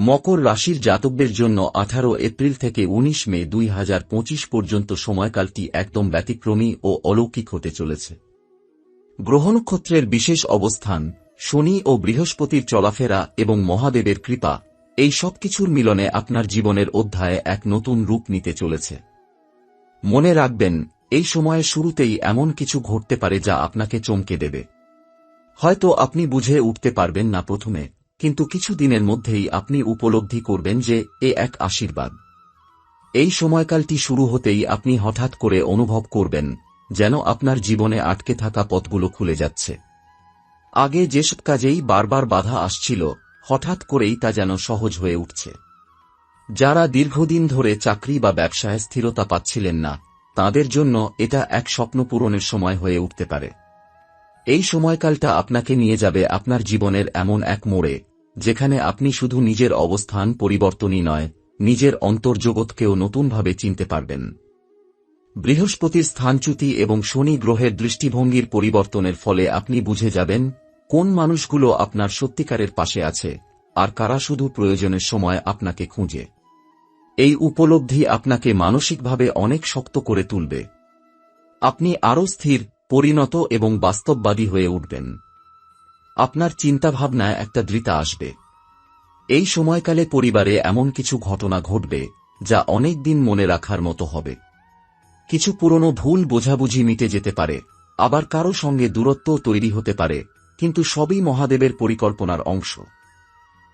মকর রাশির জাতকদের জন্য আঠারো এপ্রিল থেকে ১৯ মে দুই হাজার পঁচিশ পর্যন্ত সময়কালটি একদম ব্যতিক্রমী ও অলৌকিক হতে চলেছে। গ্রহনক্ষত্রের বিশেষ অবস্থান, শনি ও বৃহস্পতির চলাফেরা এবং মহাদেবের কৃপা, এই সবকিছুর মিলনে আপনার জীবনের অধ্যায়ে এক নতুন রূপ নিতে চলেছে। মনে রাখবেন, এই সময়ের শুরুতেই এমন কিছু ঘটতে পারে যা আপনাকে চমকে দেবে। হয়তো আপনি বুঝে উঠতে পারবেন না প্রথমে। কিন্তু কিছু দিনের মধ্যেই আপনি উপলব্ধি করবেন যে, এ এক আশীর্বাদ। এই সময়কালটি শুরু হতেই আপনি হঠাৎ করে অনুভব করবেন, যেন আপনার জীবনে আটকে থাকা পথগুলো খুলে যাচ্ছে। আগে যেসব কাজেই বারবার বাধা আসছিল, হঠাৎ করেই তা যেন সহজ হয়ে উঠছে। যারা দীর্ঘদিন ধরে চাকরি বা ব্যবসায় স্থিরতা পাচ্ছিলেন না, তাদের জন্য এটা এক স্বপ্ন পূরণের সময় হয়ে উঠতে পারে। এই সময়কালটা আপনাকে নিয়ে যাবে আপনার জীবনের এমন এক মোড়ে, যেখানে আপনি শুধু নিজের অবস্থান পরিবর্তনই নয়, নিজের অন্তর্জগৎকেও নতুনভাবে চিনতে পারবেন। বৃহস্পতির স্থানচ্যুতি এবং শনি গ্রহের দৃষ্টিভঙ্গির পরিবর্তনের ফলে আপনি বুঝে যাবেন কোন মানুষগুলো আপনার সত্যিকারের পাশে আছে আর কারা শুধু প্রয়োজনের সময় আপনাকে খুঁজে। এই উপলব্ধি আপনাকে মানসিকভাবে অনেক শক্ত করে তুলবে। আপনি আরও স্থির পরিণত এবং বাস্তববাদী হয়ে উঠবেন। আপনার চিন্তাভাবনায় একটা দৃতা আসবে। এই সময়কালে পরিবারে এমন কিছু ঘটনা ঘটবে যা অনেক দিন মনে রাখার মতো হবে। কিছু পুরনো ভুল বোঝাবুঝি মিটে যেতে পারে, আবার কারও সঙ্গে দূরত্ব তৈরি হতে পারে, কিন্তু সবই মহাদেবের পরিকল্পনার অংশ।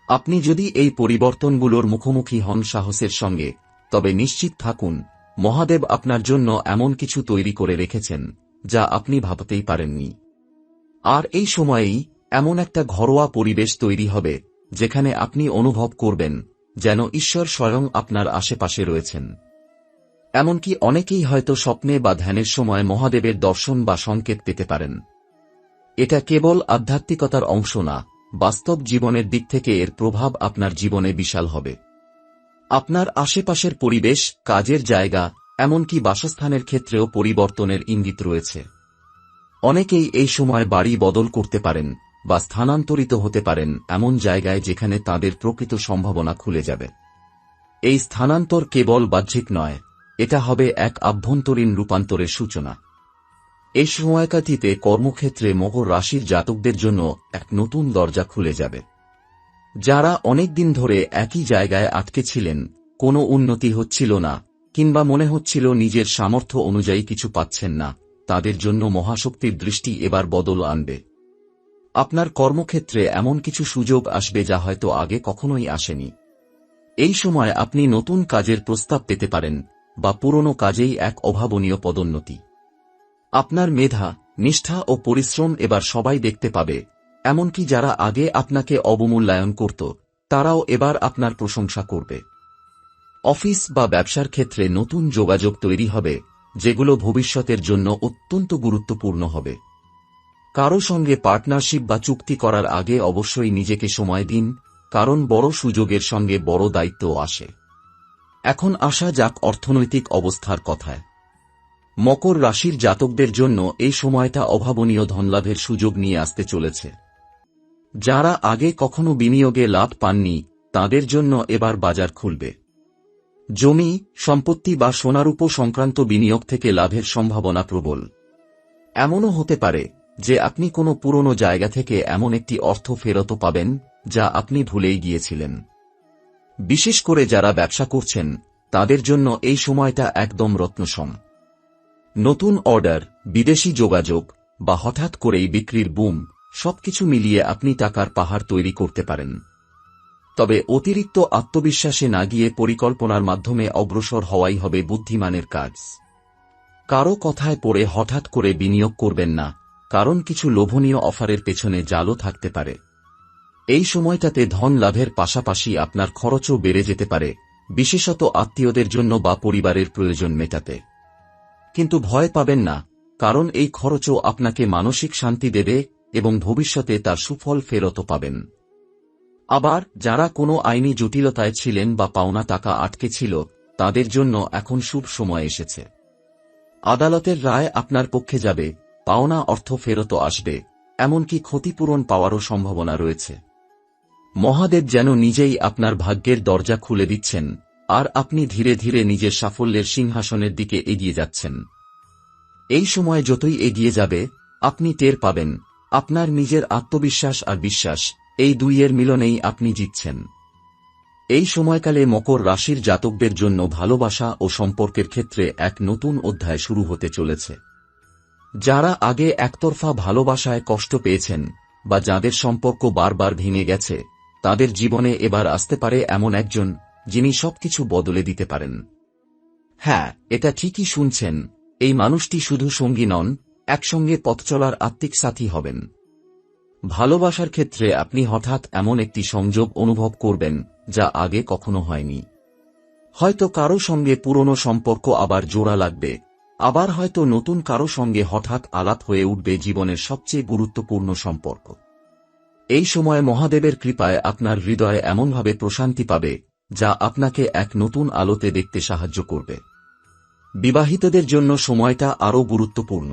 আপনি যদি এই পরিবর্তনগুলোর মুখোমুখি হন সাহসের সঙ্গে, তবে নিশ্চিত থাকুন, মহাদেব আপনার জন্য এমন কিছু তৈরি করে রেখেছেন। যা আপনি ভাবতেই পারেননি। আর এই সময়েই এমন একটা ঘরোয়া পরিবেশ তৈরি হবে, যেখানে আপনি অনুভব করবেন যেন ঈশ্বর স্বয়ং আপনার আশেপাশে রয়েছেন। এমনকি অনেকেই হয়তো স্বপ্নে বা ধ্যানের সময় মহাদেবের দর্শন বা সংকেত পেতে পারেন। এটা কেবল আধ্যাত্মিকতার অংশ না, বাস্তব জীবনের দিক থেকে এর প্রভাব আপনার জীবনে বিশাল হবে। আপনার আশেপাশের পরিবেশ, কাজের জায়গা এমনকি বাসস্থানের ক্ষেত্রেও পরিবর্তনের ইঙ্গিত রয়েছে। অনেকেই এই সময় বাড়ি বদল করতে পারেন বা স্থানান্তরিত হতে পারেন এমন জায়গায় যেখানে তাদের প্রকৃত সম্ভাবনা খুলে যাবে। এই স্থানান্তর কেবল বাহ্যিক নয়, এটা হবে এক আভ্যন্তরীণ রূপান্তরের সূচনা। এই সময়কাটিতে কর্মক্ষেত্রে মকর রাশির জাতকদের জন্য এক নতুন দরজা খুলে যাবে। যারা অনেকদিন ধরে একই জায়গায় আটকে ছিলেন, কোনো উন্নতি হচ্ছিল না কিংবা মনে হচ্ছিল নিজের সামর্থ্য অনুযায়ী কিছু পাচ্ছেন না, তাদের জন্য মহাশক্তির দৃষ্টি এবার বদল আনবে। আপনার কর্মক্ষেত্রে এমন কিছু সুযোগ আসবে যা হয়তো আগে কখনোই আসেনি। এই সময় আপনি নতুন কাজের প্রস্তাব পেতে পারেন, বা পুরনো কাজেই এক অভাবনীয় পদোন্নতি। আপনার মেধা, নিষ্ঠা ও পরিশ্রম এবার সবাই দেখতে পাবে, এমনকি যারা আগে আপনাকে অবমূল্যায়ন করত, তারাও এবার আপনার প্রশংসা করবে। অফিস বা ব্যবসার ক্ষেত্রে নতুন যোগাযোগ তৈরি হবে, যেগুলো ভবিষ্যতের জন্য অত্যন্ত গুরুত্বপূর্ণ হবে। কারও সঙ্গে পার্টনারশিপ বা চুক্তি করার আগে অবশ্যই নিজেকে সময় দিন, কারণ বড় সুযোগের সঙ্গে বড় দায়িত্ব আসে। এখন আসা যাক অর্থনৈতিক অবস্থার কথায়। মকর রাশির জাতকদের জন্য এই সময়টা অভাবনীয় ধনলাভের সুযোগ নিয়ে আসতে চলেছে। যারা আগে কখনো বিনিয়োগে লাভ পাননি, তাদের জন্য এবার বাজার খুলবে। জমি, সম্পত্তি বা সোনারূপ সংক্রান্ত বিনিয়োগ থেকে লাভের সম্ভাবনা প্রবল। এমনও হতে পারে যে আপনি কোনো পুরনো জায়গা থেকে এমন একটি অর্থ ফেরত পাবেন যা আপনি ভুলেই গিয়েছিলেন। বিশেষ করে যারা ব্যবসা করছেন, তাদের জন্য এই সময়টা একদম রত্নসম। নতুন অর্ডার, বিদেশি যোগাযোগ বা হঠাৎ করেই বিক্রির বুম, সবকিছু মিলিয়ে আপনি টাকার পাহাড় তৈরি করতে পারেন। তবে অতিরিক্ত আত্মবিশ্বাসে না গিয়ে পরিকল্পনার মাধ্যমে অগ্রসর হওয়াই হবে বুদ্ধিমানের কাজ। কারও কথায় পড়ে হঠাৎ করে বিনিয়োগ করবেন না, কারণ কিছু লোভনীয় অফারের পেছনে জালও থাকতে পারে। এই সময়টাতে ধন লাভের পাশাপাশি আপনার খরচও বেড়ে যেতে পারে, বিশেষত আত্মীয়দের জন্য বা পরিবারের প্রয়োজন মেটাতে। কিন্তু ভয় পাবেন না, কারণ এই খরচও আপনাকে মানসিক শান্তি দেবে এবং ভবিষ্যতে তার সুফল ফেরত পাবেন। আবার, যারা কোনো আইনি জটিলতায় ছিলেন বা পাওনা টাকা আটকে ছিল, তাদের জন্য এখন শুভ সময় এসেছে। আদালতের রায় আপনার পক্ষে যাবে, পাওনা অর্থ ফেরত আসবে, এমনকি ক্ষতিপূরণ পাওয়ারও সম্ভাবনা রয়েছে। মহাদেব যেন নিজেই আপনার ভাগ্যের দরজা খুলে দিচ্ছেন, আর আপনি ধীরে ধীরে নিজের সাফল্যের সিংহাসনের দিকে এগিয়ে যাচ্ছেন। এই সময় যতই এগিয়ে যাবে, আপনি টের পাবেন, আপনার নিজের আত্মবিশ্বাস আর বিশ্বাস এই দুইয়ের মিলনেই আপনি জিতছেন। এই সময়কালে মকর রাশির জাতকদের জন্য ভালোবাসা ও সম্পর্কের ক্ষেত্রে এক নতুন অধ্যায় শুরু হতে চলেছে। যারা আগে একতরফা ভালোবাসায় কষ্ট পেয়েছেন বা যাদের সম্পর্ক বারবার ভেঙে গেছে, তাদের জীবনে এবার আসতে পারে এমন একজন যিনি সবকিছু বদলে দিতে পারেন। হ্যাঁ এটা ঠিকই শুনছেন, এই মানুষটি শুধু সঙ্গী নন, একসঙ্গে পথ চলার আত্মিক সাথী হবেন। ভালোবাসার ক্ষেত্রে আপনি হঠাৎ এমন একটি সংযোগ অনুভব করবেন, যা আগে কখনো হয়নি। হয়তো কারও সঙ্গে পুরনো সম্পর্ক আবার জোড়া লাগবে, আবার হয়তো নতুন কারও সঙ্গে হঠাৎ আলাপ হয়ে উঠবে জীবনের সবচেয়ে গুরুত্বপূর্ণ সম্পর্ক। এই সময় মহাদেবের কৃপায় আপনার হৃদয় এমনভাবে প্রশান্তি পাবে, যা আপনাকে এক নতুন আলোতে দেখতে সাহায্য করবে। বিবাহিতদের জন্য সময়টা আরও গুরুত্বপূর্ণ।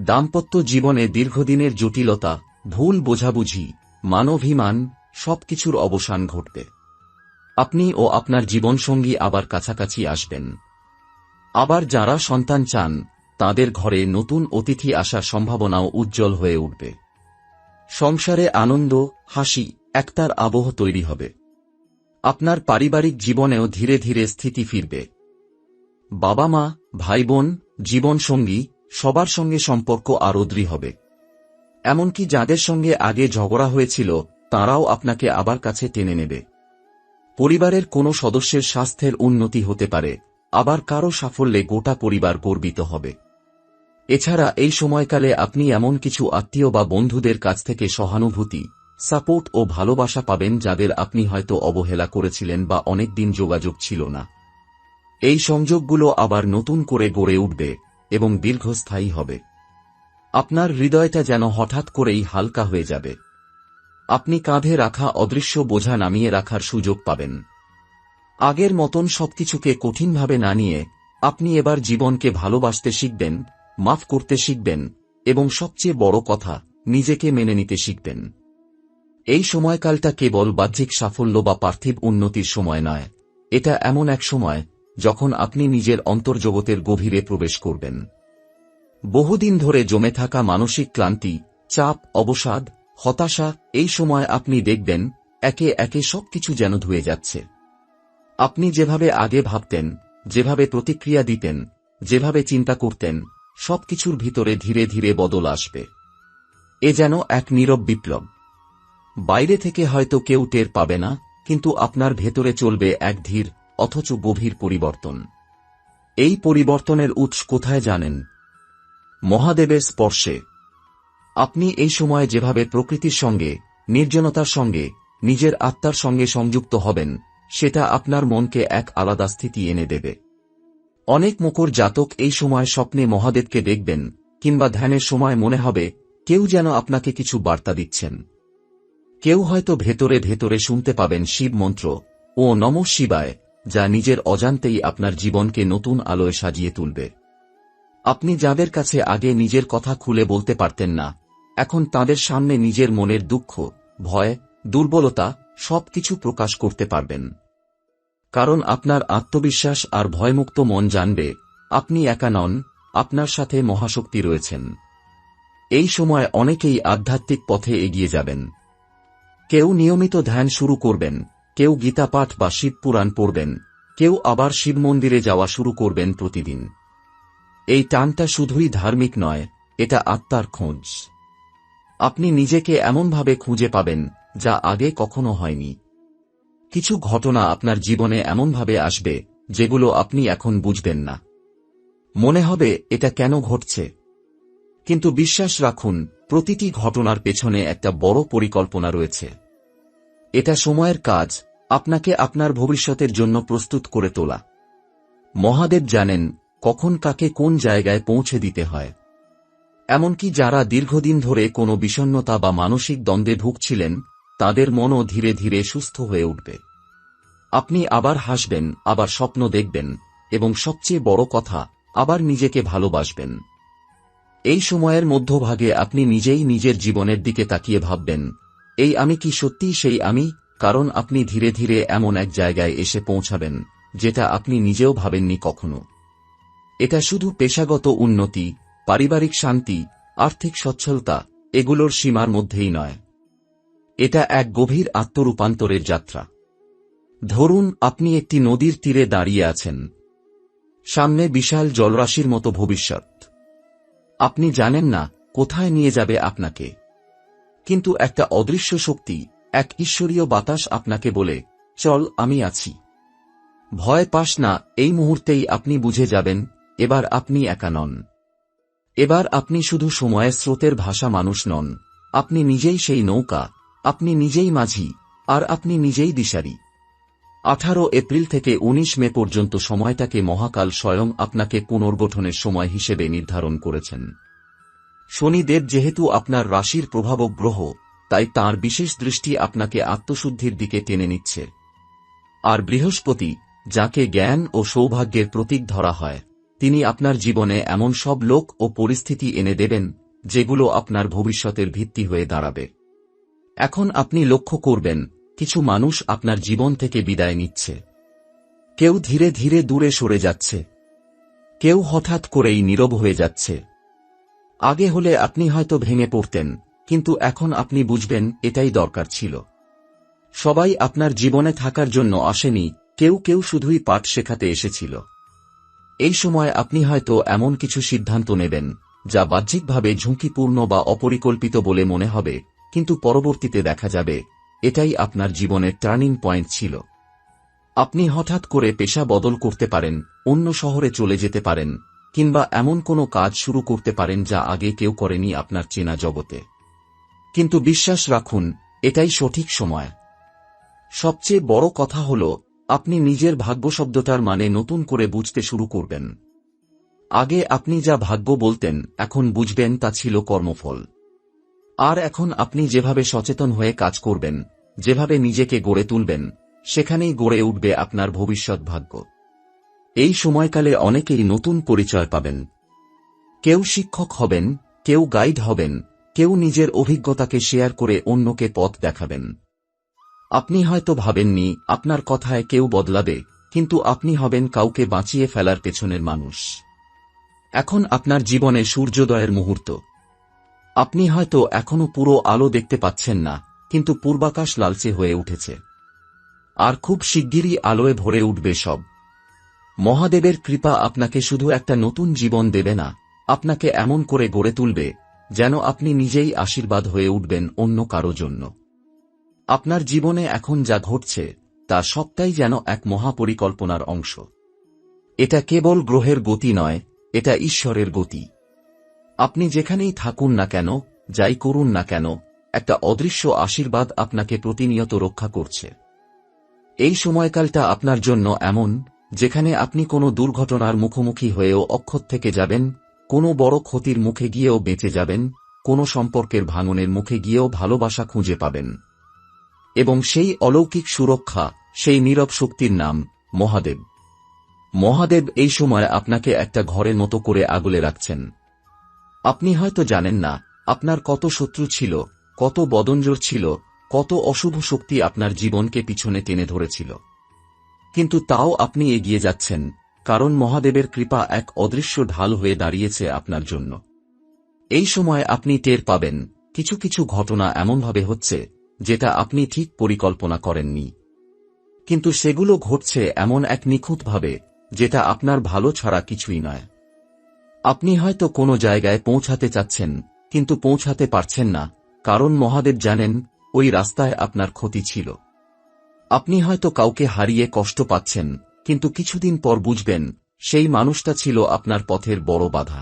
দাম্পত্য জীবনে দীর্ঘদিনের জটিলতা ভুল বোঝাবুঝি মানভিমান সবকিছুর অবসান ঘটবে। আপনি ও আপনার জীবনসঙ্গী আবার কাছাকাছি আসবেন। আবার যারা সন্তান চান, তাদের ঘরে নতুন অতিথি আসার সম্ভাবনাও উজ্জ্বল হয়ে উঠবে। সংসারে আনন্দ, হাসি, একতার আবহ তৈরি হবে। আপনার পারিবারিক জীবনেও ধীরে ধীরে স্থিতি ফিরবে। বাবা মা ভাই বোন জীবনসঙ্গী, সবার সঙ্গে সম্পর্ক আরও দৃঢ় হবে। এমনকি যাদের সঙ্গে আগে ঝগড়া হয়েছিল, তারাও আপনাকে আবার কাছে টেনে নেবে। পরিবারের কোনো সদস্যের স্বাস্থ্যের উন্নতি হতে পারে, আবার কারও সাফল্যে গোটা পরিবার গর্বিত হবে। এছাড়া এই সময়কালে আপনি এমন কিছু আত্মীয় বা বন্ধুদের কাছ থেকে সহানুভূতি, সাপোর্ট ও ভালোবাসা পাবেন যাদের আপনি হয়তো অবহেলা করেছিলেন বা অনেক দিন যোগাযোগ ছিল না। এই সংযোগগুলো আবার নতুন করে গড়ে উঠবে এবং দীর্ঘস্থায়ী হবে। আপনার হৃদয়টা যেন হঠাৎ করেই হালকা হয়ে যাবে। আপনি কাঁধে রাখা অদৃশ্য বোঝা নামিয়ে রাখার সুযোগ পাবেন। আগের মতন সবকিছুকে কঠিনভাবে না নিয়ে আপনি এবার জীবনকে ভালোবাসতে শিখবেন, মাফ করতে শিখবেন এবং সবচেয়ে বড় কথা, নিজেকে মেনে নিতে শিখবেন। এই সময়কালটা কেবল বাহ্যিক সাফল্য বা পার্থিব উন্নতির সময় নয়। এটা এমন এক সময় যখন আপনি নিজের অন্তর্জগতের গভীরে প্রবেশ করবেন। বহুদিন ধরে জমে থাকা মানসিক ক্লান্তি, চাপ, অবসাদ, হতাশা, এই সময় আপনি দেখবেন, একে একে সবকিছু যেন ধুয়ে যাচ্ছে। আপনি যেভাবে আগে ভাবতেন, যেভাবে প্রতিক্রিয়া দিতেন, যেভাবে চিন্তা করতেন, সবকিছুর ভিতরে ধীরে ধীরে বদল আসবে। এ যেন এক নীরব বিপ্লব। বাইরে থেকে হয়তো কেউ টের পাবে না, কিন্তু আপনার ভেতরে চলবে এক ধীর, অথচ গভীর পরিবর্তন। এই পরিবর্তনের উৎস কোথায় জানেন? মহাদেবের স্পর্শে। আপনি এই সময় যেভাবে প্রকৃতির সঙ্গে, নির্জনতার সঙ্গে, নিজের আত্মার সঙ্গে সংযুক্ত হবেন, সেটা আপনার মনকে এক আলাদা স্থিতি এনে দেবে। অনেক মকর জাতক এই সময় স্বপ্নে মহাদেবকে দেখবেন, কিংবা ধ্যানের সময় মনে হবে, কেউ যেন আপনাকে কিছু বার্তা দিচ্ছেন। কেউ হয়তো ভেতরে ভেতরে শুনতে পাবেন শিব মন্ত্র, ও নম শিবায়, যা নিজের অজান্তেই আপনার জীবনকে নতুন আলোয় সাজিয়ে তুলবে। আপনি যাদের কাছে আগে নিজের কথা খুলে বলতে পারতেন না, এখন তাদের সামনে নিজের মনের দুঃখ, ভয়, দুর্বলতা সবকিছু প্রকাশ করতে পারবেন। কারণ আপনার আত্মবিশ্বাস আর ভয়মুক্ত মন জানবে, আপনি একা নন, আপনার সাথে মহাশক্তি রয়েছেন। এই সময় অনেকেই আধ্যাত্মিক পথে এগিয়ে যাবেন। কেউ নিয়মিত ধ্যান শুরু করবেন, কেউ গীতাপাঠ বা শিবপুরাণ পড়বেন, কেউ আবার শিব মন্দিরে যাওয়া শুরু করবেন প্রতিদিন। এই টানটা শুধুই ধার্মিক নয়, এটা আত্মার খোঁজ। আপনি নিজেকে এমনভাবে খুঁজে পাবেন যা আগে কখনো হয়নি। কিছু ঘটনা আপনার জীবনে এমনভাবে আসবে যেগুলো আপনি এখন বুঝবেন না। মনে হবে এটা কেন ঘটছে। কিন্তু বিশ্বাস রাখুন, প্রতিটি ঘটনার পেছনে একটা বড় পরিকল্পনা রয়েছে। এটা সময়ের কাজ, আপনাকে আপনার ভবিষ্যতের জন্য প্রস্তুত করে তোলা। মহাদেব জানেন কখন কাকে কোন জায়গায় পৌঁছে দিতে হয়। এমনকি যারা দীর্ঘদিন ধরে কোনো বিষণ্নতা বা মানসিক দ্বন্দ্বে ভুগছিলেন, তাদের মনও ধীরে ধীরে সুস্থ হয়ে উঠবে। আপনি আবার হাসবেন, আবার স্বপ্ন দেখবেন, এবং সবচেয়ে বড় কথা, আবার নিজেকে ভালোবাসবেন। এই সময়ের মধ্যভাগে আপনি নিজেই নিজের জীবনের দিকে তাকিয়ে ভাববেন, এই আমি কি সত্যিই সেই আমি? কারণ আপনি ধীরে ধীরে এমন এক জায়গায় এসে পৌঁছাবেন, যেটা আপনি নিজেও ভাবেননি কখনো। এটা শুধু পেশাগত উন্নতি, পারিবারিক শান্তি, আর্থিক সচ্ছলতা, এগুলোর সীমার মধ্যেই নয়। এটা এক গভীর আত্মরূপান্তরের যাত্রা। ধরুন, আপনি একটি নদীর তীরে দাঁড়িয়ে আছেন। সামনে বিশাল জলরাশির মতো ভবিষ্যৎ। আপনি জানেন না কোথায় নিয়ে যাবে আপনাকে। কিন্তু একটা অদৃশ্য শক্তি, এক ঈশ্বরীয় বাতাস আপনাকে বলে, চল, আমি আছি। ভয় পাস না, এই মুহূর্তেই আপনি বুঝে যাবেন এবার আপনি একা নন। এবার আপনি শুধু সময়ের স্রোতের ভাষা মানুষ নন। আপনি নিজেই সেই নৌকা, আপনি নিজেই মাঝি, আর আপনি নিজেই দিশারি। আঠারো এপ্রিল থেকে ১৯ মে পর্যন্ত সময়টাকে মহাকাল স্বয়ং আপনাকে পুনর্গঠনের সময় হিসেবে নির্ধারণ করেছেন। শনিদেব যেহেতু আপনার রাশির প্রভাবক গ্রহ, তাই তার বিশেষ দৃষ্টি আপনাকে আত্মশুদ্ধির দিকে টেনে নিচ্ছে। আর বৃহস্পতি, যাকে জ্ঞান ও সৌভাগ্যের প্রতীক ধরা হয় তিনি আপনার জীবনে এমন সব লোক ও পরিস্থিতি এনে দেবেন, যেগুলো আপনার ভবিষ্যতের ভিত্তি হয়ে দাঁড়াবে। এখন আপনি লক্ষ্য করবেন, কিছু মানুষ আপনার জীবন থেকে বিদায় নিচ্ছে। কেউ ধীরে ধীরে দূরে সরে যাচ্ছে। কেউ হঠাৎ করেই নীরব হয়ে যাচ্ছে। আগে হলে আপনি হয়তো ভেঙে পড়তেন, কিন্তু এখন আপনি বুঝবেন, এটাই দরকার ছিল। সবাই আপনার জীবনে থাকার জন্য আসেনি, কেউ কেউ শুধুই পাঠ শেখাতে এসেছিল। এই সময় আপনি হয়তো এমন কিছু সিদ্ধান্ত নেবেন, যা বাহ্যিকভাবে ঝুঁকিপূর্ণ বা অপরিকল্পিত বলে মনে হবে, কিন্তু পরবর্তীতে দেখা যাবে, এটাই আপনার জীবনের টার্নিং পয়েন্ট ছিল। আপনি হঠাৎ করে পেশা বদল করতে পারেন, অন্য শহরে চলে যেতে পারেন, কিংবা এমন কোনো কাজ শুরু করতে পারেন যা আগে কেউ করেনি আপনার চেনা জগতে। কিন্তু বিশ্বাস রাখুন, এটাই সঠিক সময়। সবচেয়ে বড় কথা হল আপনি নিজের ভাগ্য শব্দটার মানে নতুন করে বুঝতে শুরু করবেন। আগে আপনি যা ভাগ্য বলতেন, এখন বুঝবেন তা ছিল কর্মফল। আর এখন আপনি যেভাবে সচেতন হয়ে কাজ করবেন, যেভাবে নিজেকে গড়ে তুলবেন, সেখানেই গড়ে উঠবে আপনার ভবিষ্যৎ ভাগ্য। এই সময়কালে অনেকেই নতুন পরিচয় পাবেন। কেউ শিক্ষক হবেন, কেউ গাইড হবেন, কেউ নিজের অভিজ্ঞতাকে শেয়ার করে অন্যকে পথ দেখাবেন। আপনি হয়তো ভাবেননি, আপনার কথায় কেউ বদলাবে, কিন্তু আপনি হবেন কাউকে বাঁচিয়ে ফেলার পেছনের মানুষ। এখন আপনার জীবনে সূর্যোদয়ের মুহূর্ত। আপনি হয়তো এখনও পুরো আলো দেখতে পাচ্ছেন না, কিন্তু পূর্বাকাশ লালচে হয়ে উঠেছে। আর খুব শিগগিরই আলোয় ভরে উঠবে সব। মহাদেবের কৃপা আপনাকে শুধু একটা নতুন জীবন দেবে না, আপনাকে এমন করে গড়ে তুলবে, যেন আপনি নিজেই আশীর্বাদ হয়ে উঠবেন অন্য কারও জন্য। আপনার জীবনে এখন যা ঘটছে, তা সবটাই যেন এক মহাপরিকল্পনার অংশ। এটা কেবল গ্রহের গতি নয়, এটা ঈশ্বরের গতি। আপনি যেখানেই থাকুন না কেন, যাই করুন না কেন, একটা অদৃশ্য আশীর্বাদ আপনাকে প্রতিনিয়ত রক্ষা করছে। এই সময়কালটা আপনার জন্য এমন, যেখানে আপনি কোনো দুর্ঘটনার মুখোমুখি হয়েও অক্ষত থেকে যাবেন, কোনো বড় ক্ষতির মুখে গিয়েও বেঁচে যাবেন, কোনো সম্পর্কের ভাঙনের মুখে গিয়েও ভালোবাসা খুঁজে পাবেন। এবং সেই অলৌকিক সুরক্ষা, সেই নীরব শক্তির নাম মহাদেব। মহাদেব এই সময় আপনাকে একটা ঘরের মতো করে আগলে রাখছেন। আপনি হয়তো জানেন না, আপনার কত শত্রু ছিল, কত বদঞ্জর ছিল, কত অশুভ শক্তি আপনার জীবনকে পিছনে টেনে ধরেছিল। কিন্তু তাও আপনি এগিয়ে যাচ্ছেন, কারণ মহাদেবের কৃপা এক অদৃশ্য ঢাল হয়ে দাঁড়িয়েছে আপনার জন্য। এই সময় আপনি টের পাবেন, কিছু কিছু ঘটনা এমনভাবে হচ্ছে যেটা আপনি ঠিক পরিকল্পনা করেননি। কিন্তু সেগুলো ঘটছে এমন এক নিখুঁতভাবে, যেটা আপনার ভালো ছাড়া কিছুই নয়। আপনি হয়তো কোনো জায়গায় পৌঁছাতে চাচ্ছেন, কিন্তু পৌঁছাতে পারছেন না, কারণ মহাদেব জানেন, ওই রাস্তায় আপনার ক্ষতি ছিল। আপনি হয়তো কাউকে হারিয়ে কষ্ট পাচ্ছেন, কিন্তু কিছুদিন পর বুঝবেন, সেই মানুষটা ছিল আপনার পথের বড় বাধা।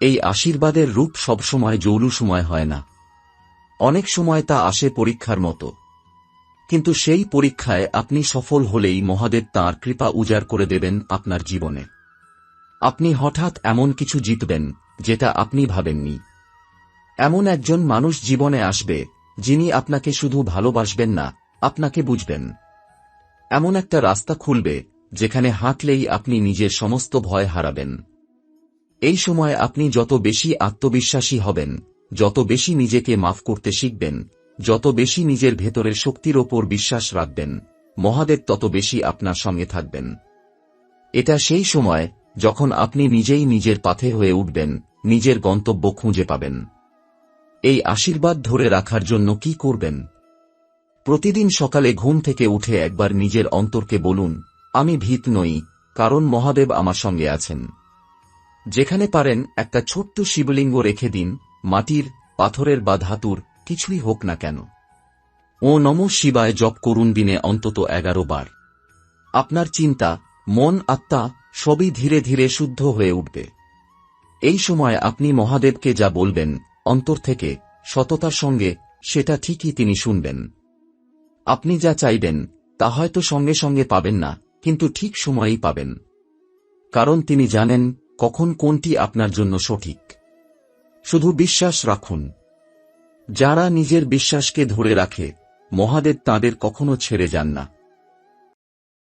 এই আশীর্বাদের রূপ সবসময় জৌলুসময় হয় না। অনেক সময় তা আসে পরীক্ষার মতো। কিন্তু সেই পরীক্ষায় আপনি সফল হলেই মহাদেব তাঁর কৃপা উজাড় করে দেবেন আপনার জীবনে। আপনি হঠাৎ এমন কিছু জিতবেন, যেটা আপনি ভাবেননি। এমন একজন মানুষ জীবনে আসবে, যিনি আপনাকে শুধু ভালোবাসবেন না, আপনাকে বুঝবেন। এমন একটা রাস্তা খুলবে, যেখানে হাঁটলেই আপনি নিজের সমস্ত ভয় হারাবেন। এই সময় আপনি যত বেশি আত্মবিশ্বাসী হবেন যত বেশি নিজেকে মাফ করতে শিখবেন, যত বেশি নিজের ভেতরের শক্তির ওপর বিশ্বাস রাখবেন, মহাদেব তত বেশি আপনার সঙ্গে থাকবেন। এটা সেই সময় যখন আপনি নিজেই নিজের পাথে হয়ে উঠবেন, নিজের গন্তব্য খুঁজে পাবেন। এই আশীর্বাদ ধরে রাখার জন্য কি করবেন? প্রতিদিন সকালে ঘুম থেকে উঠে একবার নিজের অন্তরকে বলুন, আমি ভীত নই, কারণ মহাদেব আমার সঙ্গে আছেন। যেখানে পারেন একটা ছোট্ট শিবলিঙ্গ রেখে দিন মাটির, পাথরের বা ধাতুর কিছুই হোক না কেন। ও নম শিবায় জপ করুন দিনে অন্তত এগারো বার। আপনার চিন্তা, মন, আত্মা সবই ধীরে ধীরে শুদ্ধ হয়ে উঠবে। এই সময় আপনি মহাদেবকে যা বলবেন, অন্তর থেকে, সততার সঙ্গে, সেটা ঠিকই তিনি শুনবেন। আপনি যা চাইবেন, তা হয়তো সঙ্গে সঙ্গে পাবেন না, কিন্তু ঠিক সময়েই পাবেন। কারণ তিনি জানেন কখন কোনটি আপনার জন্য সঠিক। শুধু বিশ্বাস রাখুন। যারা নিজের বিশ্বাসকে ধরে রাখে মহাদেব তাদের কখনো ছেড়ে যান না।